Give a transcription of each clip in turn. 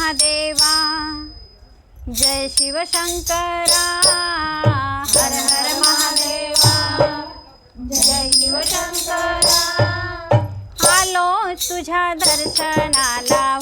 महादेवा। जय शिवशंकरा। हर हर महादेवा। जय शिव शिवशंकरा। आलो तुझ्या दर्शनाला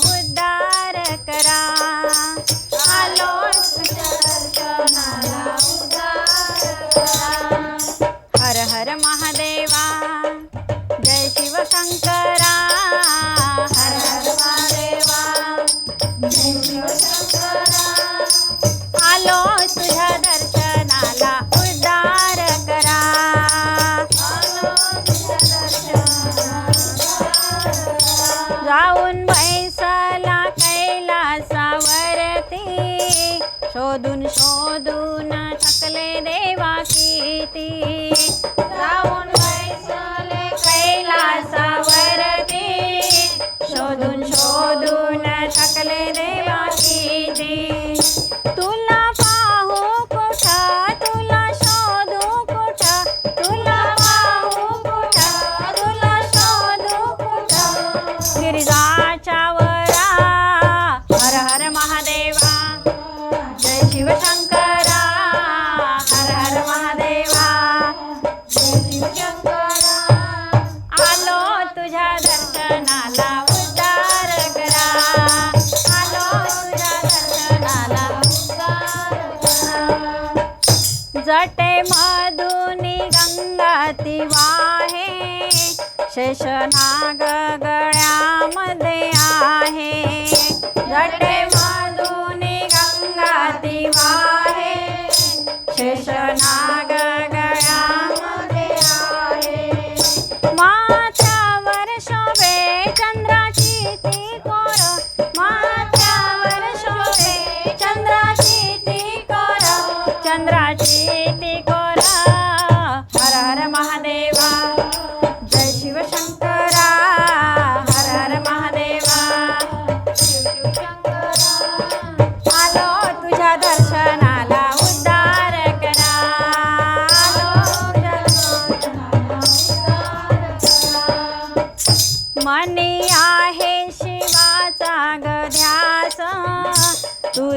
शोधून शोधून शकले देवा किती जाऊन बैसले कैलासावरती शोधून शोधून शकले देवा किती तुला पाहू कुठ तुला शोधू कुठ तुला पाहू कुठ तुला शोधू कुठ गिरिजा शेषनाग गळ्यामध्ये आहे. जटे मधुनी गंगा दिवा आहे शेषनाग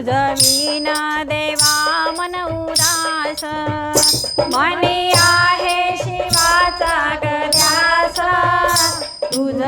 तुझविना देवा मन उदास. मने आहे शिवाचा गद्यास. तुझ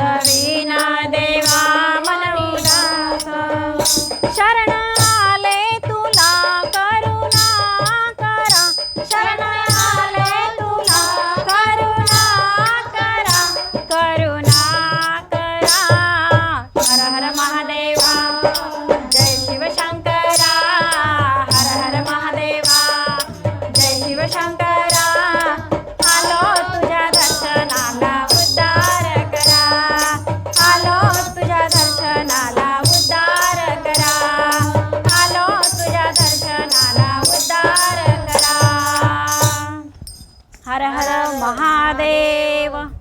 हर हर महादेव।